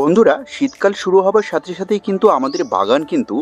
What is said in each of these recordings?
বন্ধুরা, শীতকাল শুরু হবার সাথে সাথেই কিন্তু আমাদের বাগান কিন্তু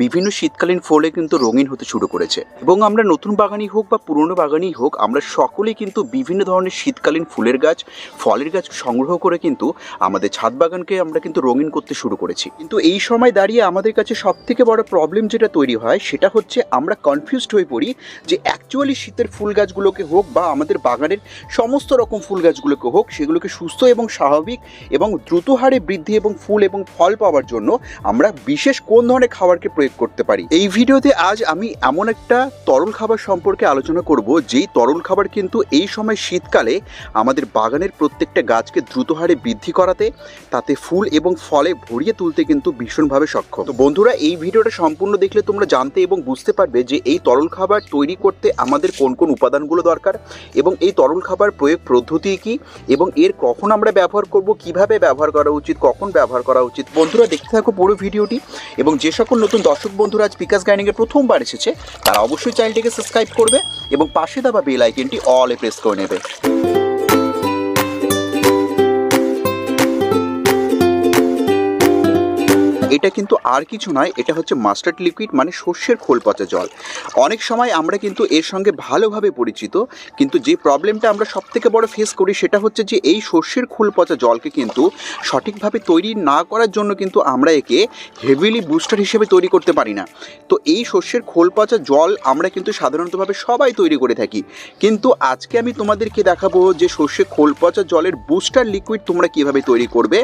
বিভিন্ন শীতকালীন ফলে কিন্তু রঙিন হতে শুরু করেছে। এবং আমরা নতুন বাগানই হোক বা পুরনো বাগানই হোক, আমরা সকলেই কিন্তু বিভিন্ন ধরনের শীতকালীন ফুলের গাছ, ফলের গাছ সংগ্রহ করে কিন্তু আমাদের ছাদ বাগানকে আমরা কিন্তু রঙিন করতে শুরু করেছি। কিন্তু এই সময় দাঁড়িয়ে আমাদের কাছে সব থেকে বড় প্রবলেম যেটা তৈরি হয়, সেটা হচ্ছে আমরা কনফিউজড হয়ে পড়ি যে অ্যাকচুয়ালি শীতের ফুল গাছগুলোকে হোক বা আমাদের বাগানের সমস্ত রকম ফুল গাছগুলোকে হোক, সেগুলোকে সুস্থ এবং স্বাভাবিক এবং দ্রুত হারে বৃদ্ধি এবং ফুল এবং ফল পাওয়ার জন্য আমরা বিশেষ কোন ধরনের খাবারকে প্রয়োগ করতে পারি। এই ভিডিওতে আজ আমি এমন একটা তরল খাবার সম্পর্কে আলোচনা করব, যেই তরল খাবার কিন্তু এই সময় শীতকালে আমাদের বাগানের প্রত্যেকটা গাছকে দ্রুত হারে বৃদ্ধি করাতে, তাতে ফুল এবং ফলে ভরিয়ে তুলতে কিন্তু ভীষণভাবে সক্ষম। তো বন্ধুরা, এই ভিডিওটা সম্পূর্ণ দেখলে তোমরা জানতে এবং বুঝতে পারবে যে এই তরল খাবার তৈরি করতে আমাদের কোন কোন উপাদানগুলো দরকার এবং এই তরল খাবার প্রয়োগ পদ্ধতি কি এবং এর কখন আমরা ব্যবহার করব, কীভাবে ব্যবহার করা উচিত কখন ব্যবহার করা উচিত? বন্ধুরা, দেখতে থাকো পুরো ভিডিওটি এবং যে সকল নতুন দর্শক বন্ধুরা আজ বিকাশ গাইনিংয়ে প্রথমবার এসেছে, তারা অবশ্যই চ্যানেলটিকে সাবস্ক্রাইব করবে এবং পাশে দেওয়া বেল আইকনটি অলে প্রেস করে নেবে। এটা কিন্তু আর কিছু নয়, এটা হচ্ছে মাস্টার্ড লিকুইড মানে শস্যের খোল পচা জল। অনেক সময় আমরা কিন্তু এর সঙ্গে ভালোভাবে পরিচিত, কিন্তু যে প্রবলেমটা আমরা সব থেকে বড় ফেস করি সেটা হচ্ছে যে এই শস্যের খোল পচা জলকে কিন্তু সঠিকভাবে তৈরি না করার জন্য কিন্তু আমরা একে হেভিলি বুস্টার হিসেবে তৈরি করতে পারি না। তো এই শস্যের খোল পচা জল আমরা কিন্তু সাধারণতভাবে সবাই তৈরি করে থাকি। কিন্তু আজকে আমি তোমাদেরকে দেখাবো যে শস্যের খোল পচা জলের বুস্টার লিকুইড তোমরা কীভাবে তৈরি করবে।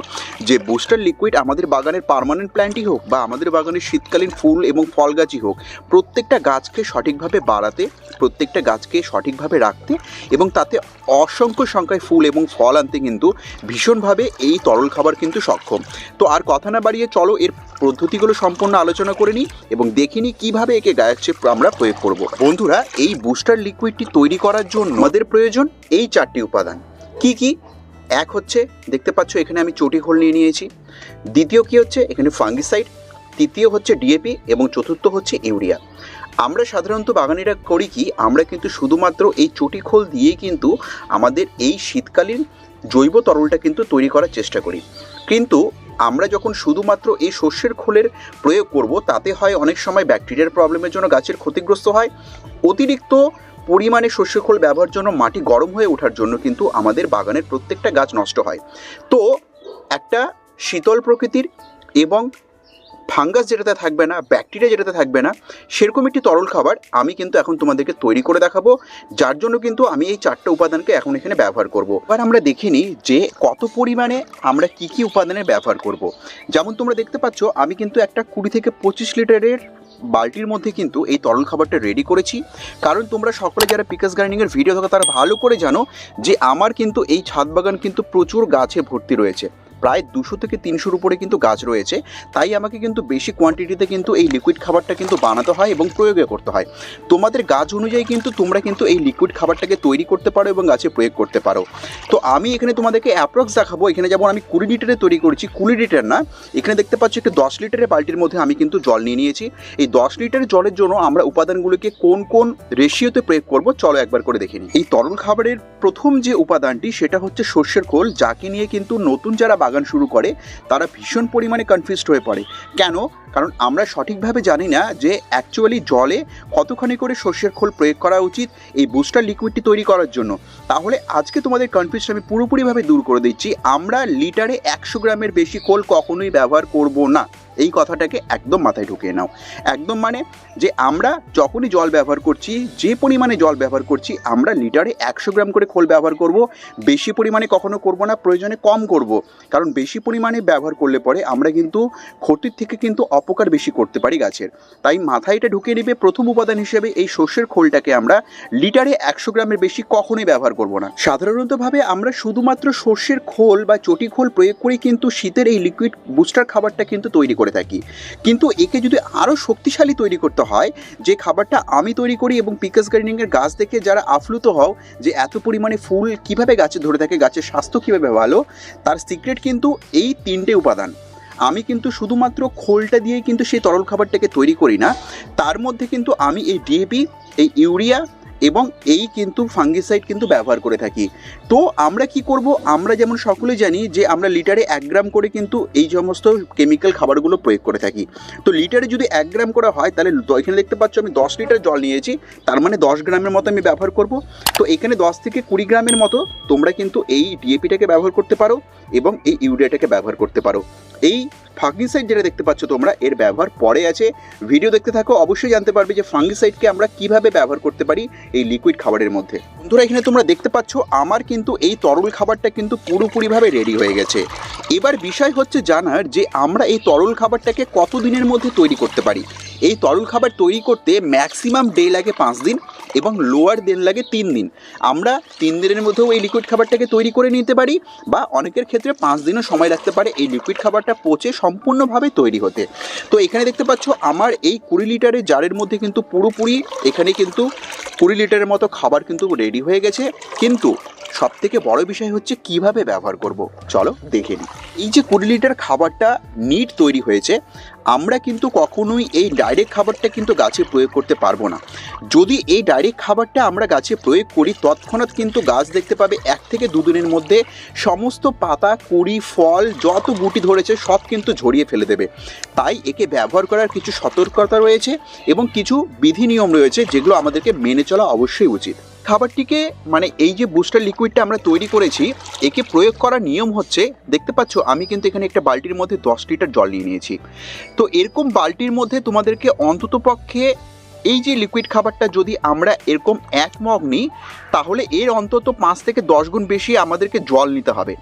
যে বুস্টার লিকুইড আমাদের বাগানের পার্মানেন্ট প্ল্যান্টই হোক বা আমাদের বাগানের শীতকালীন ফুল এবং ফল গাছই হোক, প্রত্যেকটা গাছকে সঠিকভাবে বাড়াতে, প্রত্যেকটা গাছকে সঠিকভাবে রাখতে এবং তাতে অসংখ্য সংখ্যায় ফুল এবং ফল আনতে কিন্তু ভীষণভাবে এই তরল খাবার কিন্তু সক্ষম। তো আর কথা না বাড়িয়ে চলো, এর পদ্ধতিগুলো সম্পূর্ণ আলোচনা করে নিই এবং দেখে নিই কীভাবে একে গায়কছে আমরা প্রয়োগ করব। বন্ধুরা, এই বুস্টার লিকুইডটি তৈরি করার জন্য আমাদের প্রয়োজন এই চারটি উপাদান। কি কি? এক হচ্ছে, দেখতে পাচ্ছ এখানে আমি চটি খোল নিয়ে নিয়েছি। দ্বিতীয় কি হচ্ছে? এখানে ফাঙ্গিসাইড। তৃতীয় হচ্ছে ডিএপি এবং চতুর্থ হচ্ছে ইউরিয়া। আমরা সাধারণত বাগানিরা করি কি, আমরা কিন্তু শুধুমাত্র এই চটি খোল দিয়েই কিন্তু আমাদের এই শীতকালীন জৈব তরলটা কিন্তু তৈরি করার চেষ্টা করি। কিন্তু আমরা যখন শুধুমাত্র এই শস্যের খোলের প্রয়োগ করব, তাতে হয় অনেক সময় ব্যাকটেরিয়ার প্রবলেমের জন্য গাছের ক্ষতিগ্রস্ত হয়। অতিরিক্ত পরিমাণে শস্য খোল ব্যবহার জন্য মাটি গরম হয়ে ওঠার জন্য কিন্তু আমাদের বাগানের প্রত্যেকটা গাছ নষ্ট হয়। তো একটা শীতল প্রকৃতির এবং ফাঙ্গাস যেটাতে থাকবে না, ব্যাকটেরিয়া যেটাতে থাকবে না, সেরকম একটি তরল খাবার আমি কিন্তু এখন তোমাদেরকে তৈরি করে দেখাবো, যার জন্য কিন্তু আমি এই চারটা উপাদানকে এখন এখানে ব্যবহার করব। এবার আমরা দেখিনি যে কত পরিমাণে আমরা কি কি উপাদানের ব্যবহার করব। যেমন তোমরা দেখতে পাচ্ছ, আমি কিন্তু একটা কুড়ি থেকে পঁচিশ লিটারের বালতির মধ্যে কিন্তু এই তরল খাবারটা রেডি করেছি। কারণ তোমরা সকলে যারা পিকাস গার্ডেনিংয়ের ভিডিও থাকো তারা ভালো করে জানো যে আমার কিন্তু এই ছাদ বাগান কিন্তু প্রচুর গাছে ভর্তি রয়েছে। প্রায় দুশো থেকে তিনশোর উপরে কিন্তু গাছ রয়েছে। তাই আমাকে কিন্তু বেশি কোয়ান্টিটিতে কিন্তু এই লিকুইড খাবারটা কিন্তু বানাতে হয় এবং প্রয়োগে করতে হয়। তোমাদের গাছ অনুযায়ী কিন্তু তোমরা কিন্তু এই লিকুইড খাবারটাকে তৈরি করতে পারো এবং গাছে প্রয়োগ করতে পারো। তো আমি এখানে তোমাদেরকে অ্যাপ্রক্স দেখাবো। এখানে যেমন আমি কুড়ি লিটারে তৈরি করেছি, কুড়ি লিটার না। এখানে দেখতে পাচ্ছি একটু দশ লিটারের বালতির মধ্যে আমি কিন্তু জল নিয়ে নিয়েছি। এই দশ লিটার জলের জন্য আমরা উপাদানগুলোকে কোন কোন রেশিওতে প্রয়োগ করব চলো একবার করে দেখে নিই। এই তরল খাবারের প্রথম যে উপাদানটি সেটা হচ্ছে সর্ষের খোল, যাকে নিয়ে কিন্তু নতুন যারা বাগান শুরু করে, তারা ভীষণ পরিমাণে কনফিউজড হয়ে পড়ে। কেন? কারণ আমরা সঠিকভাবে জানি না যে অ্যাকচুয়ালি জলে কতখানি করে সর্ষের খোল প্রয়োগ করা উচিত এই বুস্টার লিকুইডটি তৈরি করার জন্য। তাহলে আজকে তোমাদের কনফিউশন আমি পুরোপুরিভাবে দূর করে দিচ্ছি, আমরা লিটারে একশো গ্রামের বেশি খোল কখনোই ব্যবহার করব না। এই কথাটাকে একদম মাথায় ঢুকিয়ে নাও। একদম মানে যে আমরা যখনই জল ব্যবহার করছি, যে পরিমাণে জল ব্যবহার করছি, আমরা লিটারে একশো গ্রাম করে খোল ব্যবহার করব। বেশি পরিমাণে কখনো করব না, প্রয়োজনে কম করব। কারণ বেশি পরিমাণে ব্যবহার করলে পরে আমরা কিন্তু ক্ষতির থেকে কিন্তু অপকার বেশি করতে পারি গাছের। তাই মাথায় এটা ঢুকিয়ে নেবে প্রথম উপাদান হিসেবে এই শস্যের খোলটাকে আমরা লিটারে একশো গ্রামের বেশি কখনোই ব্যবহার করব না। সাধারণতভাবে আমরা শুধুমাত্র সর্ষের খোল বা চটি খোল প্রয়োগ করে কিন্তু শীতের এই লিকুইড বুস্টার খাবারটা কিন্তু তৈরি করে থাকি। কিন্তু একে যদি আরও শক্তিশালী তৈরি করতে হয়, যে খাবারটা আমি তৈরি করি এবং পিকাস গার্ডেনিংয়ের গাছ দেখে যারা আফলুত হও, যে এত পরিমাণে ফুল কীভাবে গাছে ধরে থাকে, গাছের স্বাস্থ্য কীভাবে ভালো, তার সিক্রেট কিন্তু এই তিনটে উপাদান। আমি কিন্তু শুধুমাত্র খোলটা দিয়েই কিন্তু সেই তরল খাবারটাকে তৈরি করি না, তার মধ্যে কিন্তু আমি এই ডিএপি এই ইউরিয়া এবং এই কিন্তু ফাঙ্গিসাইড কিন্তু ব্যবহার করে থাকি। তো আমরা কি করব? আমরা যেমন সকলে জানি যে আমরা লিটারে এক গ্রাম করে কিন্তু এই সমস্ত কেমিক্যাল খাবারগুলো প্রয়োগ করে থাকি। তো লিটারে যদি এক গ্রাম করা হয়, তাহলে এখানে দেখতে পাচ্ছ আমি দশ লিটার জল নিয়েছি, তার মানে দশ গ্রামের মতো আমি ব্যবহার করব। তো এখানে দশ থেকে কুড়ি গ্রামের মতো তোমরা কিন্তু এই ডিএপিটাকে ব্যবহার করতে পারো এবং এই ইউরিয়াটাকে ব্যবহার করতে পারো। এই ফাঙ্গিসাইড যেটা দেখতে পাচ্ছ তোমরা, এর ব্যবহার পরে আছে। ভিডিও দেখতে থাকো, অবশ্যই জানতে পারবে যে ফাঙ্গিসাইডকে আমরা কীভাবে ব্যবহার করতে পারি এই লিকুইড খাবারের মধ্যে। বন্ধুরা, এখানে তোমরা দেখতে পাচ্ছ, আমার কিন্তু এই তরল খাবারটা কিন্তু পুরোপুরিভাবে রেডি হয়ে গেছে। এবার বিষয় হচ্ছে জানার যে, আমরা এই তরল খাবারটাকে কত দিনের মধ্যে তৈরি করতে পারি? এই তরল খাবার তৈরি করতে ম্যাক্সিমাম ডে লাগে পাঁচ দিন। এবং লোয়ার দেন লাগে তিন দিন। আমরা তিন দিনের মধ্যেও এই লিকুইড খাবারটাকে তৈরি করে নিতে পারি বা অনেকের ক্ষেত্রে পাঁচ দিনও সময় লাগতে পারে এই লিকুইড খাবারটা পচে সম্পূর্ণভাবে তৈরি হতে। তো এখানে দেখতে পাচ্ছ আমার এই কুড়ি লিটারের জারের মধ্যে কিন্তু পুরোপুরি এখানে কিন্তু কুড়ি লিটারের মতো খাবার কিন্তু রেডি হয়ে গেছে। কিন্তু সব থেকে বড় বিষয় হচ্ছে কীভাবে ব্যবহার করব? চলো দেখে নিই। এই যে কুড়ি লিটার খাবারটা নিট তৈরি হয়েছে আমরা কিন্তু কখনোই এই ডাইরেক্ট খাবারটা কিন্তু গাছে প্রয়োগ করতে পারব না। যদি এই ডাইরেক্ট খাবারটা আমরা গাছে প্রয়োগ করি, তৎক্ষণাৎ কিন্তু গাছ দেখতে পাবে এক থেকে দুদিনের মধ্যে সমস্ত পাতা, কুড়ি, ফল, যত গুটি ধরেছে, সব কিন্তু ঝরিয়ে ফেলে দেবে। তাই একে ব্যবহার করার কিছু সতর্কতা রয়েছে এবং কিছু বিধি নিয়ম রয়েছে যেগুলো আমাদেরকে মেনে চলা অবশ্যই উচিত। খাবারটিকে মানে এই যে বুস্টার লিকুইডটা আমরা তৈরি করেছি, একে প্রয়োগ করার নিয়ম হচ্ছে, দেখতে পাচ্ছ আমি কিন্তু এখানে একটা বালতির মধ্যে দশ লিটার জল নিয়ে নিয়েছি। তো এরকম বালতির মধ্যে তোমাদেরকে অন্তত পক্ষে এই যে লিকুইড খাবারটা যদি আমরা এরকম এক মগ নিই, তাহলে এর অন্তত পাঁচ থেকে দশ গুণ বেশি আমাদেরকে জল নিতে হবে।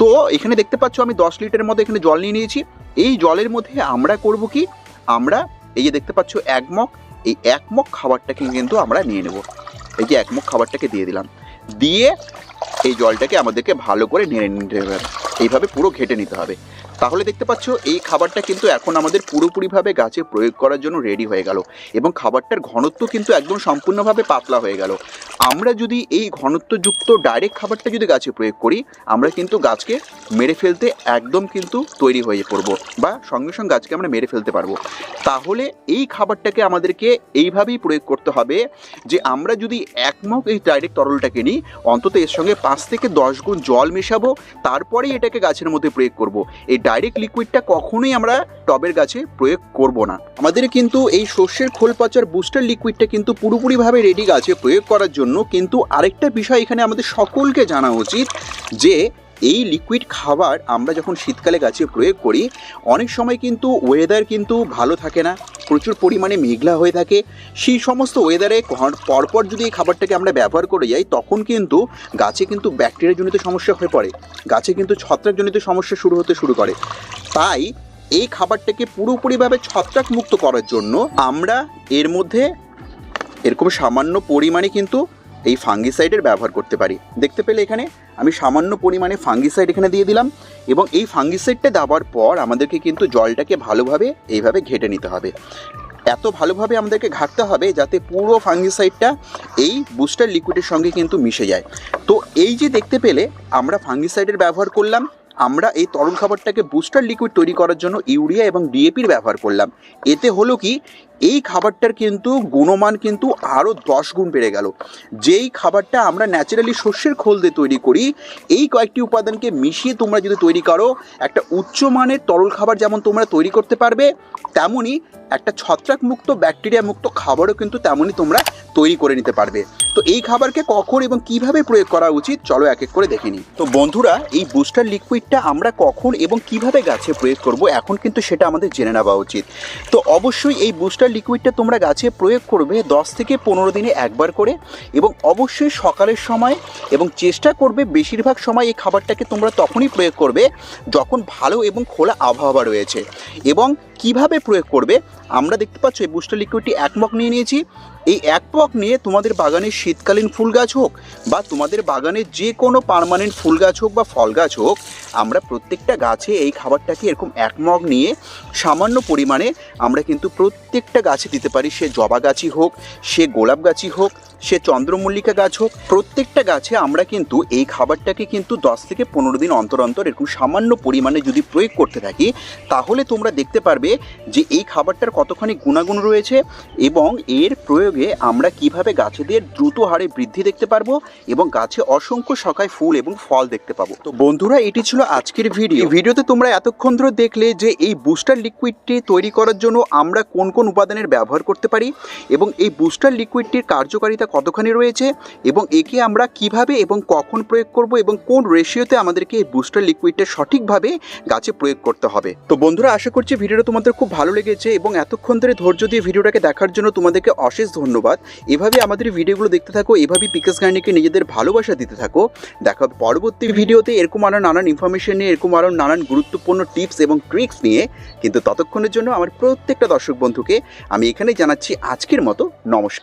তো এখানে দেখতে পাচ্ছ আমি দশ লিটারের মধ্যে এখানে জল নিয়ে নিয়েছি। এই জলের মধ্যে আমরা করব কি? আমরা এই যে দেখতে পাচ্ছ এক মগ, এই এক মগ খাবারটাকে কিন্তু আমরা নিয়ে নেব। এই যে এক মুখ খাবারটাকে দিয়ে দিলাম। দিয়ে এই জলটাকে আমাদেরকে ভালো করে নেড়ে নিতে হবে। এইভাবে পুরো ঘেটে নিতে হবে। তাহলে দেখতে পাচ্ছ, এই খাবারটা কিন্তু এখন আমাদের পুরোপুরিভাবে গাছে প্রয়োগ করার জন্য রেডি হয়ে গেল এবং খাবারটার ঘনত্ব কিন্তু একদম সম্পূর্ণভাবে পাতলা হয়ে গেল। আমরা যদি এই ঘনত্বযুক্ত ডাইরেক্ট খাবারটা যদি গাছে প্রয়োগ করি, আমরা কিন্তু গাছকে মেরে ফেলতে একদম কিন্তু তৈরি হয়ে পড়ব বা সঙ্গে সঙ্গে গাছকে আমরা মেরে ফেলতে পারব। তাহলে এই খাবারটাকে আমাদেরকে এইভাবেই প্রয়োগ করতে হবে যে আমরা যদি একমক এই ডাইরেক্ট তরলটাকে নিই, অন্তত এর সঙ্গে পাঁচ থেকে দশ গুণ জল মেশাবো, তারপরেই এটাকে গাছের মধ্যে প্রয়োগ করব। এই ডাইরেক্ট লিকুইডটা কখনোই আমরা টবের গাছে প্রয়োগ করব না। আমাদের কিন্তু এই শস্যের খোল পচার বুস্টার লিকুইডটা কিন্তু পুরোপুরিভাবে রেডি গাছে প্রয়োগ করার জন্য কিন্তু আরেকটা বিষয় এখানে আমাদের সকলকে জানা উচিত যে এই লিকুইড খাবার আমরা যখন শীতকালে গাছে প্রয়োগ করি, অনেক সময় কিন্তু ওয়েদার কিন্তু ভালো থাকে না, প্রচুর পরিমাণে মেঘলা হয়ে থাকে। সেই সমস্ত ওয়েদারে পরপর যদি এই খাবারটাকে আমরা ব্যবহার করে যাই, তখন কিন্তু গাছে কিন্তু ব্যাকটেরিয়াজনিত সমস্যা হয়ে পড়ে। গাছে কিন্তু ছত্রাকজনিত সমস্যা শুরু হতে শুরু করে। তাই এই খাবারটাকে পুরোপুরিভাবে ছত্রাক মুক্ত করার জন্য আমরা এর মধ্যে এরকম সামান্য পরিমাণে কিন্তু এই ফাঙ্গিসাইডের ব্যবহার করতে পারি। দেখতে পেলে এখানে আমি সামান্য পরিমাণে ফাঙ্গিসাইড এখানে দিয়ে দিলাম এবং এই ফাঙ্গিসাইডটা দেওয়ার পর আমাদেরকে কিন্তু জলটাকে ভালোভাবে এইভাবে ঘেটে নিতে হবে। এত ভালোভাবে আমাদেরকে ঘাটতে হবে যাতে পুরো ফাঙ্গিসাইডটা এই বুস্টার লিকুইডের সঙ্গে কিন্তু মিশে যায়। তো এই যে দেখতে পেলে আমরা ফাঙ্গিসাইডের ব্যবহার করলাম আমরা এই তরল খাবারটাকে বুস্টার লিকুইড তৈরি করার জন্য ইউরিয়া এবং ডিএপির ব্যবহার করলাম। এতে হলো কি, এই খাবারটার কিন্তু গুণমান কিন্তু আরও দশ গুণ বেড়ে গেল। যেই খাবারটা আমরা ন্যাচারালি শস্যের খোল দিয়ে তৈরি করি, এই কয়েকটি উপাদানকে মিশিয়ে তোমরা যদি তৈরি করো, একটা উচ্চমানের তরল খাবার যেমন তোমরা তৈরি করতে পারবে তেমনই একটা ছত্রাক মুক্ত ব্যাকটেরিয়া মুক্ত খাবারও কিন্তু তেমনই তোমরা তৈরি করে নিতে পারবে। তো এই খাবারকে কখন এবং কীভাবে প্রয়োগ করা উচিত, চলো এক এক করে দেখে নিই। তো বন্ধুরা, এই বুস্টার লিকুইডটা আমরা কখন এবং কীভাবে গাছে প্রয়োগ করব, এখন কিন্তু সেটা আমাদের জেনে নেওয়া উচিত। তো অবশ্যই এই বুস্টার লিকুইডটা তোমরা গাছে প্রয়োগ করবে দশ থেকে পনেরো দিনে একবার করে এবং অবশ্যই সকালের সময় এবং চেষ্টা করবে বেশিরভাগ সময় এই খাবারটাকে তোমরা তখনই প্রয়োগ করবে যখন ভালো এবং খোলা আবহাওয়া রয়েছে। এবং কীভাবে প্রয়োগ করবে, আমরা দেখতে পাচ্ছ এই বুস্টার লিকুইডটি একমক নিয়ে নিয়েছি। এই এক পক নিয়ে তোমাদের বাগানের শীতকালীন ফুল গাছ হোক বা তোমাদের বাগানের যে কোনো পার্মানেন্ট ফুল গাছ হোক বা ফল গাছ হোক, আমরা প্রত্যেকটা গাছে এই খাবারটাকে এরকম এক মগ নিয়ে সামান্য পরিমাণে আমরা কিন্তু প্রত্যেকটা গাছে দিতে পারি। সে জবা গাছই হোক, সে গোলাপ গাছই হোক, সে চন্দ্রমল্লিকা গাছ হোক, প্রত্যেকটা গাছে আমরা কিন্তু এই খাবারটাকে কিন্তু দশ থেকে পনেরো দিন অন্তর অন্তর এরকম সামান্য পরিমাণে যদি প্রয়োগ করতে থাকি, তাহলে তোমরা দেখতে পারবে যে এই খাবারটার কতখানি গুণাগুণ রয়েছে এবং এর প্রয়োগে আমরা কীভাবে গাছেদের দ্রুত হারে বৃদ্ধি দেখতে পারব এবং গাছে অসংখ্য সকায় ফুল এবং ফল দেখতে পাবো। তো বন্ধুরা, এটি ছিল আজকের ভিডিও। ভিডিওতে তোমরা এতক্ষণ ধরে দেখলে যে এই বুস্টার লিকুইডটি তৈরি করার জন্য আমরা কোন কোন উপাদানের ব্যবহার করতে পারি এবং এই বুস্টার লিকুইডটির কার্যকারিতা কতখানি রয়েছে এবং একে আমরা কীভাবে এবং কখন প্রয়োগ করব এবং কোন রেশিওতে আমাদেরকে এই বুস্টার লিকুইডটা সঠিকভাবে গাছে প্রয়োগ করতে হবে। তো বন্ধুরা, আশা করছি ভিডিওটা তোমাদের খুব ভালো লেগেছে এবং এতক্ষণ ধরে ধৈর্য দিয়ে ভিডিওটাকে দেখার জন্য তোমাদেরকে অশেষ এভাবে আমাদের ভিডিওগুলো দেখতে থাকো, এভাবেই পিকাস গার্নিকে নিজেদের ভালোবাসা দিতে থাকো। দেখা, পরবর্তী ভিডিওতে এরকম আরও নানান ইনফরমেশন নিয়ে, এরকম আরও নানান গুরুত্বপূর্ণ টিপস এবং ট্রিক্স নিয়ে, কিন্তু ততক্ষণের জন্য আমার প্রত্যেকটা দর্শক বন্ধুকে আমি এখানে জানাচ্ছি আজকের মতো নমস্কার।